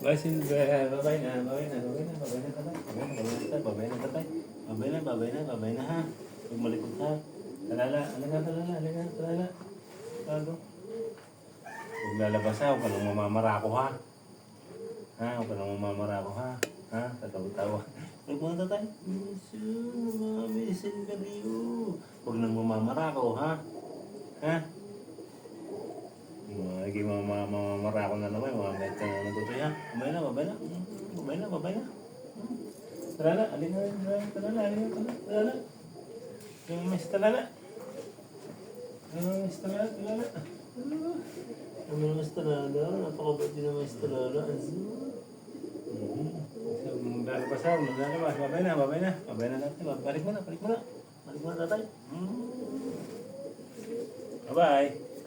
Bye, Silver. Bye-bye na, bye-bye na, bye-bye na, bye-bye na, tatay. Bye-bye na, tatay. Bye-bye na, bye-bye na, bye-bye na, ha. Huwag malikot ha. Talala, alaga, talala, alaga, talala. Tago. Huwag lalabas ha, huwag ka nang mamamarako ha. Ha, huwag ka nang mamamarako ha. Ha, tatawa-tawa. Huwag mo na tatay. Mami, Silver you. Huwag nang mamamarako ha. Ha? Babay na, babay na. Mm, na, babay na. Mm. Talala, alin na, alin na, alin na, talala, talala. Yung miss talala. Yung miss talala, talala. Yung miss talala, napakabait din ng miss. Mm. So, maglalabas ako, maglalabas. Babay na, babay na. Babay na natin. Balik mo na, balik mo na. Balik mo na tatay. Mm. Bye-bye.